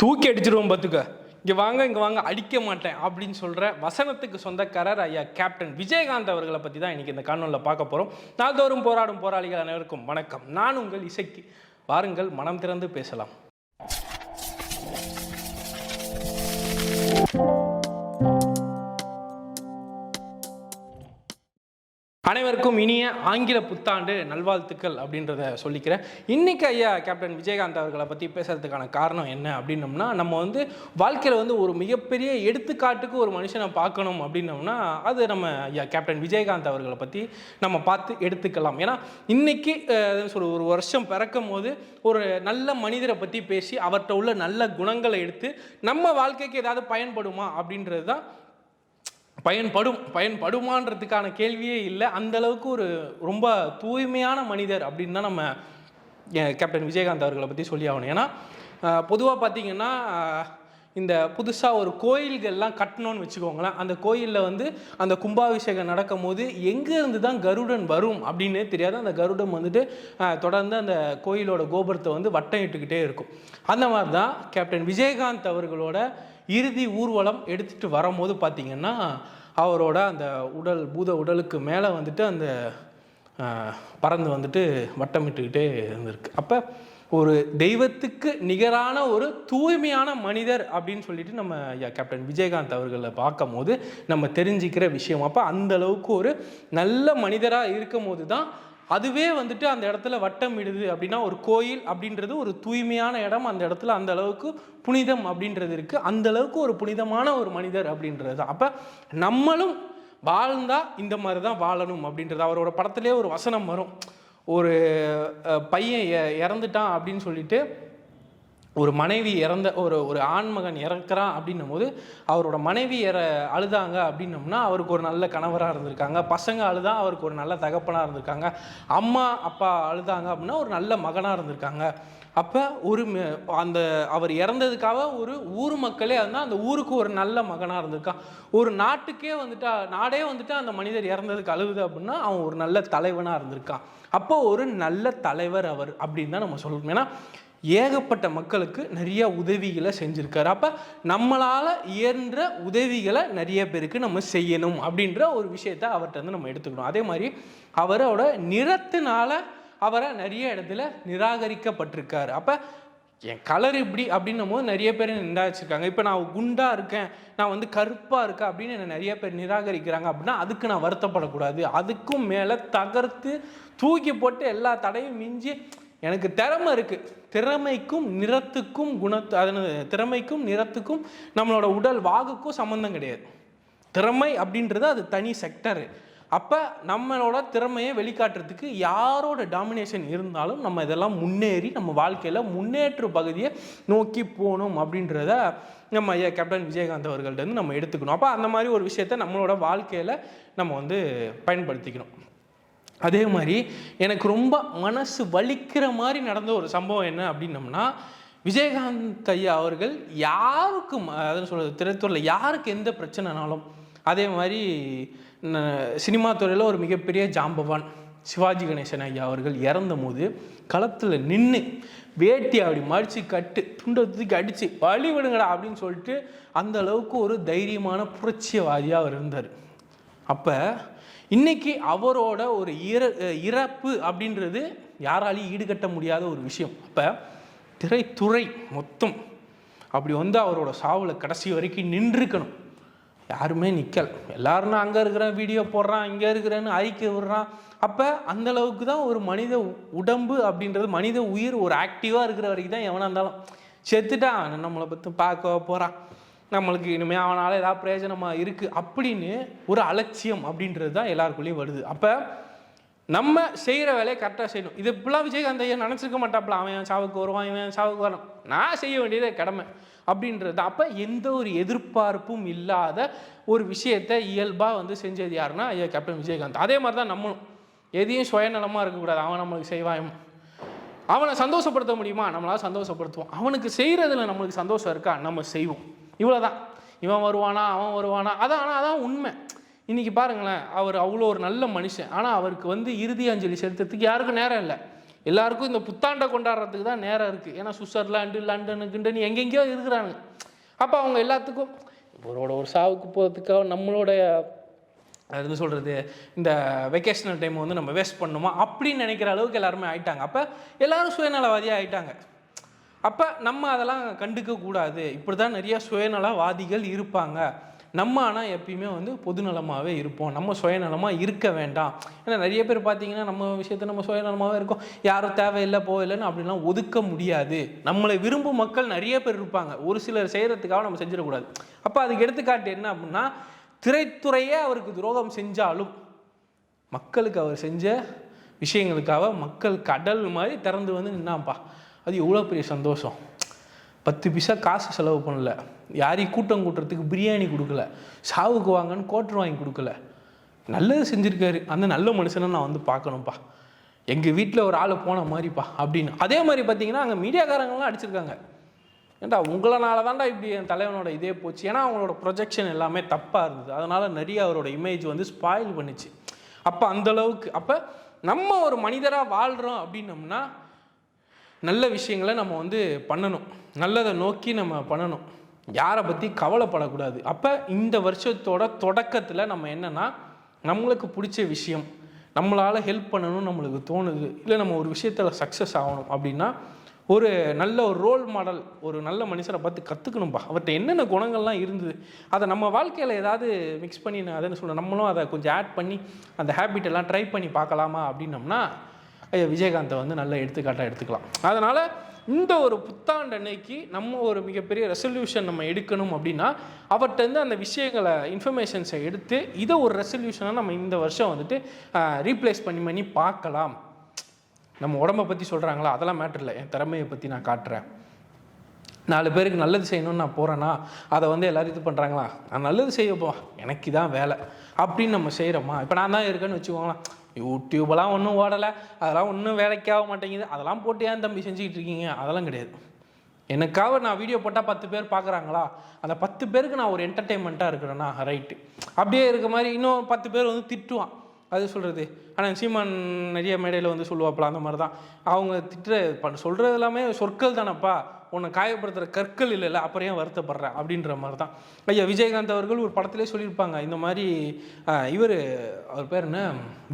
தூக்கி அடிச்சிருவோம் பார்த்துக்க. இங்கே வாங்க இங்கே வாங்க அடிக்க மாட்டேன் அப்படின்னு சொல்கிற வசனத்துக்கு சொந்தக்காரர் ஐயா கேப்டன் விஜயகாந்த் அவர்களை பற்றி தான் இன்றைக்கி இந்த காணொலியில் பார்க்க போகிறோம் நாள்தோறும் போராடும் போராளிகள் அனைவருக்கும் வணக்கம். நான் உங்கள் இசைக்கு. வாருங்கள் மனம் திறந்து பேசலாம். அனைவருக்கும் இனிய ஆங்கில புத்தாண்டு நல்வாழ்த்துக்கள் அப்படின்றத சொல்லிக்கிறேன். இன்னைக்கு ஐயா கேப்டன் விஜயகாந்த் அவர்களை பற்றி பேசுறதுக்கான காரணம் என்ன அப்படின்னம்னா நம்ம வந்து வாழ்க்கையில் வந்து ஒரு மிகப்பெரிய எடுத்துக்காட்டுக்கு ஒரு மனுஷனை பார்க்கணும் அப்படின்னம்னா அது நம்ம ஐயா கேப்டன் விஜயகாந்த் அவர்களை பற்றி நம்ம பார்த்து எடுத்துக்கலாம். ஏன்னா இன்னைக்கு சொல்ல ஒரு வருஷம் பிறக்கும் போது ஒரு நல்ல மனிதரை பற்றி பேசி அவர்கிட்ட உள்ள நல்ல குணங்களை எடுத்து நம்ம வாழ்க்கைக்கு ஏதாவது பயன்படுமா அப்படின்றது தான் பயன்படும் பயன்படுமான்றதுக்கான கேள்வியே இல்லை. அந்தளவுக்கு ஒரு ரொம்ப தூய்மையான மனிதர் அப்படின்னு தான் நம்ம கேப்டன் விஜயகாந்த் அவர்களை பற்றி சொல்லி ஆகணும். ஏன்னா பொதுவாக பார்த்திங்கன்னா இந்த புதுசாக ஒரு கோயில்கள்லாம் கட்டணும்னு வச்சுக்கோங்களேன். அந்த கோயிலில் வந்து அந்த கும்பாபிஷேகம் நடக்கும் போது எங்கேருந்து தான் கருடன் வரும் அப்படின்னே தெரியாது. அந்த கருடன் வந்துட்டு தொடர்ந்து அந்த கோயிலோட கோபுரத்தை வந்து வட்டம் இட்டுக்கிட்டே இருக்கும். அந்த மாதிரி தான் கேப்டன் விஜயகாந்த் அவர்களோட இறுதி ஊர்வலம் எடுத்துகிட்டு வரும்போது பார்த்தீங்கன்னா அவரோட அந்த உடல் பூத உடலுக்கு மேலே வந்துட்டு அந்த பறந்து வந்துட்டு வட்டமிட்டுக்கிட்டே இருந்திருக்கு. அப்போ ஒரு தெய்வத்துக்கு நிகரான ஒரு தூய்மையான மனிதர் அப்படின்னு சொல்லிட்டு நம்ம கேப்டன் விஜயகாந்த் அவர்களை பார்க்கும் போது நம்ம தெரிஞ்சுக்கிற விஷயம். அப்போ அந்த அளவுக்கு ஒரு நல்ல மனிதராக இருக்கும் போது தான் அதுவே வந்துட்டு அந்த இடத்துல வட்டம் இடுது அப்படின்னா ஒரு கோயில் அப்படின்றது ஒரு தூய்மையான இடம் அந்த இடத்துல அந்த அளவுக்கு புனிதம் அப்படின்றது இருக்குது அந்த அளவுக்கு ஒரு புனிதமான ஒரு மனிதர் அப்படின்றது தான். அப்போ நம்மளும் வாழ்ந்தா இந்த மாதிரி தான் வாழணும் அப்படின்றது அவரோட படத்திலே ஒரு வசனம் வரும். ஒரு பையன் இறந்துட்டான் அப்படின்னு சொல்லிட்டு ஒரு மனைவி இறந்த ஒரு ஒரு ஆண்மகன் இறக்குறான் அப்படின்னும் போது அவரோட மனைவி இற அழுதாங்க அப்படின்னம்னா அவருக்கு ஒரு நல்ல கணவராக இருந்திருக்காங்க. பசங்க அழுதா அவருக்கு ஒரு நல்ல தகப்பனாக இருந்திருக்காங்க. அம்மா அப்பா அழுதாங்க அப்படின்னா ஒரு நல்ல மகனாக இருந்திருக்காங்க. அப்போ ஒரு அந்த அவர் இறந்ததுக்காக ஒரு ஊர் மக்களே இருந்தால் அந்த ஊருக்கு ஒரு நல்ல மகனாக இருந்திருக்கான். ஒரு நாட்டுக்கே வந்துட்டா நாடே வந்துட்டு அந்த மனிதர் இறந்ததுக்கு அழுகுது அப்படின்னா அவன் ஒரு நல்ல தலைவனாக இருந்திருக்கான். அப்போ ஒரு நல்ல தலைவர் அவர் அப்படின்னு தான் நம்ம சொல்லணும் ஏன்னா ஏகப்பட்ட மக்களுக்கு நிறைய உதவிகளை செஞ்சுருக்காரு. அப்போ நம்மளால் இயன்ற உதவிகளை நிறைய பேருக்கு நம்ம செய்யணும் அப்படின்ற ஒரு விஷயத்த அவர்கிட்ட வந்து நம்ம எடுத்துக்கணும். அதே மாதிரி அவரோட நிறத்தினால அவரை நிறைய இடத்துல நிராகரிக்கப்பட்டிருக்காரு. அப்போ என் கலர் இப்படி அப்படின்னும் போது நிறைய பேர் நிராகரிச்சிருக்காங்க. இப்போ நான் குண்டாக இருக்கேன் நான் வந்து கருப்பாக இருக்கேன் அப்படின்னு என்னை நிறைய பேர் நிராகரிக்கிறாங்க அப்படின்னா அதுக்கு நான் வருத்தப்படக்கூடாது. அதுக்கும் மேலே தகர்த்து தூக்கி போட்டு எல்லா தடையும் மிஞ்சி எனக்கு திறமை இருக்குது திறமைக்கும் நிறத்துக்கும் குணத்து அதனது திறமைக்கும் நிறத்துக்கும் நம்மளோட உடல் வாகுக்கும் சம்மந்தம் கிடையாது. திறமை அப்படின்றது அது தனி செக்டரு அப்போ நம்மளோட திறமையை வெளிக்காட்டுறதுக்கு யாரோட டாமினேஷன் இருந்தாலும் நம்ம இதெல்லாம் முன்னேறி நம்ம வாழ்க்கையில் முன்னேற்ற பகுதியை நோக்கி போகணும் அப்படின்றத நம்ம ஐயா கேப்டன் விஜயகாந்த் அவர்கள்ட்ட இருந்து நம்ம எடுத்துக்கணும். அப்போ அந்த மாதிரி ஒரு விஷயத்தை நம்மளோட வாழ்க்கையில் நம்ம வந்து பயன்படுத்திக்கணும். அதே மாதிரி எனக்கு ரொம்ப மனசு வலிக்கிற மாதிரி நடந்த ஒரு சம்பவம் என்ன அப்படின்னம்னா விஜயகாந்த் ஐயா அவர்கள் யாருக்கும் அதாவது சொல்கிறது திரைத்துறையில் யாருக்கு எந்த பிரச்சனைனாலும் அதே மாதிரி ந- சினிமா துறையில் ஒரு மிகப்பெரிய ஜாம்பவான் சிவாஜி கணேசன் ஐயா அவர்கள் இறந்த போது களத்தில் நின்று வேட்டி அப்படி மடித்து கட்டு துண்டை தூக்கி அடித்து வழி விடுங்கடா அப்படின்னு சொல்லிட்டு அந்த அளவுக்கு ஒரு தைரியமான புரட்சியவாதியாக அவர் இருந்தார். அப்போ இன்றைக்கி அவரோட ஒரு இற இறப்பு அப்படின்றது யாராலையும் ஈடுகட்ட முடியாத ஒரு விஷயம். அப்போ திரைத்துறை மொத்தம் அப்படி வந்து அவரோட சாவில் கடைசி வரைக்கும் நின்றுக்கணும். யாருமே நிற்கல் எல்லாரும் அங்கே இருக்கிறேன் வீடியோ போடுறான் இங்கே இருக்கிறேன்னு அறிக்கை விடுறான். அப்போ அந்த அளவுக்கு தான் ஒரு மனித உடம்பு அப்படின்றது மனித உயிர் ஒரு ஆக்டிவாக இருக்கிற வரைக்கும் தான் எவனாக இருந்தாலும் செத்துட்டான். நம்மளை பற்றி பார்க்க போகிறான் நம்மளுக்கு இனிமேல் அவனால் ஏதாவது பிரயோஜனமாக இருக்குது அப்படின்னு ஒரு அலட்சியம் அப்படின்றது தான் எல்லாருக்குள்ளேயும் வருது. அப்போ நம்ம செய்கிற வேலையை கரெக்டாக செய்யணும். இது இப்படிலாம் விஜயகாந்த் ஐயா நினச்சிருக்க மாட்டாப்புல. அவன் சாவுக்கு வருவான் இவன் சாவுக்கு வரணும். நான் செய்ய வேண்டியதே கடமை அப்படின்றது. அப்போ எந்த ஒரு எதிர்பார்ப்பும் இல்லாத ஒரு விஷயத்தை இயல்பாக வந்து செஞ்சது யாருன்னா ஐயா கேப்டன் விஜயகாந்த். அதே மாதிரி தான் நம்மளும். எதையும் சுயநலமாக இருக்கக்கூடாது. அவன் நம்மளுக்கு செய்வாயும் அவனை சந்தோஷப்படுத்த முடியுமா? நம்மளால் சந்தோஷப்படுத்துவோம். அவனுக்கு செய்கிறதுல நம்மளுக்கு சந்தோஷம் இருக்கா? நம்ம செய்வோம். இவ்வளோதான் இவன் வருவானா அவன் வருவானா. அதான் ஆனால் அதான் உண்மை. இன்னைக்கு பாருங்களேன் அவர் அவ்வளோ ஒரு நல்ல மனுஷன். ஆனால் அவருக்கு வந்து இறுதி அஞ்சலி செலுத்துறதுக்கு யாருக்கும் நேரம் இல்லை. எல்லாருக்கும் இந்த புத்தாண்டை கொண்டாடுறதுக்கு தான் நேரம் இருக்குது ஏன்னா சுவிட்சர்லாண்டு லண்டனு கிண்டனு எங்கெங்கேயோ இருக்கிறாங்க. அப்போ அவங்க எல்லாத்துக்கும் இவரோட ஒரு சாவுக்கு போகிறதுக்காக நம்மளோட அது என்ன சொல்கிறது இந்த வெக்கேஷனல் டைம் வந்து நம்ம வேஸ்ட் பண்ணுமா? அப்படின்னு நினைக்கிற அளவுக்கு எல்லாருமே ஆயிட்டாங்க. அப்போ எல்லோரும் சுயநலவாதியாக ஆயிட்டாங்க. அப்போ நம்ம அதெல்லாம் கண்டுக்க கூடாது. இப்படி தான் நிறைய சுயநலவாதிகள் இருப்பாங்க. நம்ம ஆனால் எப்பயுமே வந்து பொதுநலமாகவே இருப்போம். நம்ம சுயநலமாக இருக்க வேண்டாம். ஏன்னா நிறைய பேர் பார்த்தீங்கன்னா நம்ம விஷயத்த நம்ம சுயநலமாகவே இருக்கோம். யாரும் தேவையில்லை போகலைன்னு அப்படிலாம் ஒதுக்க முடியாது. நம்மளை விரும்பும் மக்கள் நிறைய பேர் இருப்பாங்க. ஒரு சிலர் செய்கிறதுக்காக நம்ம செஞ்சிடக்கூடாது. அப்போ அதுக்கு எடுத்துக்காட்டு என்ன அப்படின்னா திரைத்துறையே அவருக்கு துரோகம் செஞ்சாலும் மக்களுக்கு அவர் செஞ்ச விஷயங்களுக்காக மக்கள் கடல் மாதிரி திறந்து வந்து நின்னாப்பா அது எவ்வளோ பெரிய சந்தோஷம். பத்து பைசா காசு செலவு பண்ணல. யாரையும் கூட்டம் கூட்டுறதுக்கு பிரியாணி கொடுக்கல. சாவுக்கு வாங்கன்னு கோட்டர் வாங்கி கொடுக்கல. நல்லது செஞ்சுருக்காரு. அந்த நல்ல மனுஷனை நான் வந்து பார்க்கணும்ப்பா. எங்கள் வீட்டில் ஒரு ஆள் போன மாதிரிப்பா அப்படின்னு. அதே மாதிரி பார்த்தீங்கன்னா அங்கே மீடியாக்காரங்களாம் அடிச்சிருக்காங்க. ஏன்டா உங்களனால தான்டா இப்படி என் தலைவனோட இதே போச்சு. ஏன்னா அவங்களோட ப்ரொஜெக்ஷன் எல்லாமே தப்பாக இருந்தது. அதனால் நிறைய அவரோட இமேஜ் வந்து ஸ்பாயில் பண்ணுச்சு. அப்போ அந்த அளவுக்கு அப்போ நம்ம ஒரு மனிதராக வாழ்கிறோம் அப்படின்னம்னா நல்ல விஷயங்களை நம்ம வந்து பண்ணணும். நல்லதை நோக்கி நம்ம பண்ணணும். யாரை பற்றி கவலைப்படக்கூடாது. அப்போ இந்த வருஷத்தோட தொடக்கத்தில் நம்ம என்னென்னா நம்மளுக்கு பிடிச்ச விஷயம் நம்மளால் ஹெல்ப் பண்ணணும்னு நம்மளுக்கு தோணுது இல்லை நம்ம ஒரு விஷயத்தில் சக்ஸஸ் ஆகணும் அப்படின்னா ஒரு நல்ல ஒரு ரோல் மாடல் ஒரு நல்ல மனுஷரை பார்த்து கற்றுக்கணும்பா அவர்கிட்ட என்னென்ன குணங்கள்லாம் இருந்தது அதை நம்ம வாழ்க்கையில் ஏதாவது மிக்ஸ் பண்ணி நான் அதைன்னு சொல்கிறேன் நம்மளும் அதை கொஞ்சம் ஆட் பண்ணி அந்த ஹேபிட் எல்லாம் ட்ரை பண்ணி பார்க்கலாமா அப்படின்னம்னா ஐயா விஜயகாந்தை வந்து நல்ல எடுத்துக்காட்டாக எடுத்துக்கலாம். அதனால் இந்த ஒரு புத்தாண்டு அன்னைக்கு நம்ம ஒரு மிகப்பெரிய ரெசல்யூஷன் நம்ம எடுக்கணும் அப்படின்னா அவர்கிட்ட அந்த விஷயங்களை இன்ஃபர்மேஷன்ஸை எடுத்து இதை ஒரு ரெசல்யூஷனாக நம்ம இந்த வருஷம் வந்துட்டு ரீப்ளேஸ் பண்ணி பண்ணி பார்க்கலாம். நம்ம உடம்பை பற்றி சொல்கிறாங்களா அதெல்லாம் மேட்ரு இல்லை. என் திறமையை பற்றி நான் காட்டுறேன். நாலு பேருக்கு நல்லது செய்யணும்னு நான் போகிறேன்னா அதை வந்து எல்லோரும் இது பண்ணுறாங்களா நான் நல்லது செய்யப்போ எனக்கு தான் வேலை. அப்படின்னு நம்ம செய்கிறோமா இப்போ நான் தான் இருக்கேன்னு வச்சுக்கோங்களேன். யூடியூப்லாம் ஒன்றும் ஓடலை. அதெல்லாம் ஒன்றும் வேலைக்கு ஆக மாட்டேங்குது. அதெல்லாம் போட்டு ஏன் தம்பி செஞ்சுக்கிட்டு இருக்கீங்க? அதெல்லாம் கிடையாது. எனக்காக நான் வீடியோ போட்டால் பத்து பேர் பார்க்குறாங்களா அந்த பத்து பேருக்கு நான் ஒரு என்டர்டெயின்மெண்ட்டாக இருக்கிறேன்னா ரைட்டு அப்படியே இருக்க மாதிரி இன்னும் பத்து பேர் வந்து திட்டுவான். அது சொல்கிறது ஆனால் சீமான் நிறைய மேடையில் வந்து சொல்லுவாப்பில் அந்த மாதிரி தான் அவங்க திட்டுற பண்ண சொல்கிறது எல்லாமே சொற்கள் தானப்பா. உன்னை காயப்படுத்துகிற கற்கள் இல்லைல்ல அப்புறம் ஏன் வருத்தப்படுற? அப்படின்ற மாதிரி தான் ஐயா விஜயகாந்த் அவர்கள் ஒரு படத்திலே சொல்லியிருப்பாங்க. இந்த மாதிரி இவர் அவர் பேர் என்ன?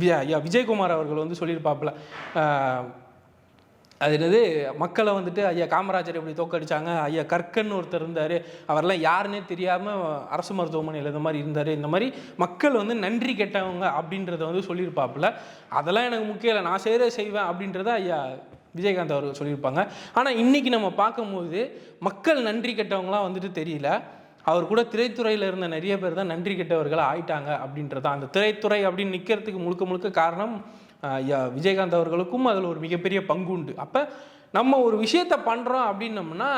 விஜய் ஐயா விஜயகுமார் அவர்கள் வந்து சொல்லியிருப்பாப்புல. அது என்னது? மக்களை வந்துட்டு ஐயா காமராஜர் எப்படி தோக்கடிச்சாங்க ஐயா கற்கன்னு ஒருத்தர் இருந்தார். அவரெல்லாம் யாருன்னே தெரியாமல் அரசு மருத்துவமனையில் இந்த மாதிரி இருந்தார். இந்த மாதிரி மக்கள் வந்து நன்றி கெட்டவங்க அப்படின்றத வந்து சொல்லியிருப்பாப்புல. அதெல்லாம் எனக்கு முக்கியம் இல்லை. நான் செய்கிற செய்வேன் அப்படின்றத ஐயா விஜயகாந்த் அவர்கள் சொல்லியிருப்பாங்க. ஆனால் இன்றைக்கி நம்ம பார்க்கும்போது மக்கள் நன்றி கெட்டவங்களாம் வந்துட்டு தெரியல. அவர் கூட திரைத்துறையில் இருந்த நிறைய பேர் தான் நன்றி கெட்டவர்களாக ஆயிட்டாங்க அப்படின்றது. தான் அந்த திரைத்துறை அப்படின்னு நிற்கிறதுக்கு முழுக்க முழுக்க காரணம் விஜயகாந்த் அவர்களுக்கும் அதில் ஒரு மிகப்பெரிய பங்கு உண்டு. அப்போ நம்ம ஒரு விஷயத்தை பண்ணுறோம் அப்படின்னம்னா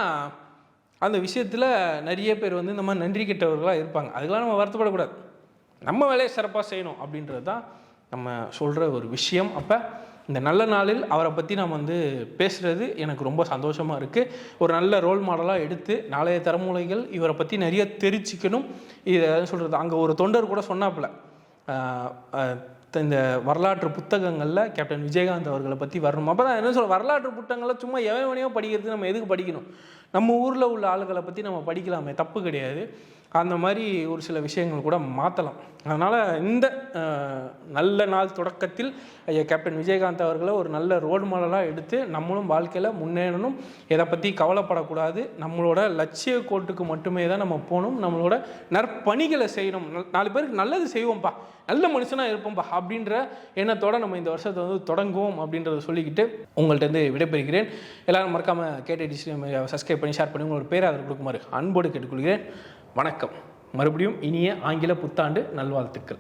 அந்த விஷயத்தில் நிறைய பேர் வந்து இந்த மாதிரி நன்றி கெட்டவர்களாக இருப்பாங்க. அதுக்கெல்லாம் நம்ம வருத்தப்படக்கூடாது. நம்ம வேலையை சிறப்பாக செய்யணும் அப்படின்றது தான் நம்ம சொல்கிற ஒரு விஷயம். அப்போ இந்த நல்ல நாளில் அவரை பற்றி நம்ம வந்து பேசுகிறது எனக்கு ரொம்ப சந்தோஷமாக இருக்குது ஒரு நல்ல ரோல் மாடலாக எடுத்து நாளைய தலைமுறைகள் இவரை பற்றி நிறைய தெரிஞ்சிக்கணும். இதை சொல்கிறது அங்கே ஒரு தொண்டர் கூட சொன்னாப்புல. இந்த வரலாற்று புத்தகங்களில் கேப்டன் விஜயகாந்த் அவர்களை பற்றி வரணும். அப்போ தான் என்ன சொல்ல வரலாற்று புத்தகங்களில் சும்மா எவனையோ படிக்கிறது நம்ம எதுக்கு படிக்கணும்? நம்ம ஊரில் உள்ள ஆளுகளை பற்றி நம்ம படிக்கலாமே தப்பு கிடையாது. அந்த மாதிரி ஒரு சில விஷயங்கள் கூட மாற்றலாம் அதனால் இந்த நல்ல நாள் தொடக்கத்தில் ஐயா கேப்டன் விஜயகாந்த் அவர்களை ஒரு நல்ல ரோல் மாடலாக எடுத்து நம்மளும் வாழ்க்கையில் முன்னேறணும். எதை பற்றி கவலைப்படக்கூடாது. நம்மளோட லட்சிய கோட்டுக்கு மட்டுமே தான் நம்ம போகணும். நம்மளோட நற்பணிகளை செய்யணும். நாலு பேருக்கு நல்லது செய்வோம்ப்பா நல்ல மனுஷனாக இருப்போம்ப்பா அப்படின்ற எண்ணத்தோட நம்ம இந்த வருஷத்தை வந்து தொடங்குவோம் அப்படின்றத சொல்லிக்கிட்டு உங்கள்கிட்ட இருந்து விடைபெறுகிறேன். எல்லாரும் மறக்காமல் கேட்டு சப்ஸ்கிரைப் பண்ணி ஷேர் பண்ணி உங்களோட பேர் அதில் கொடுக்குமாறு அன்போடு கேட்டுக்கொள்கிறேன். வணக்கம். மறுபடியும் இனிய ஆங்கில புத்தாண்டு நல்வாழ்த்துக்கள்.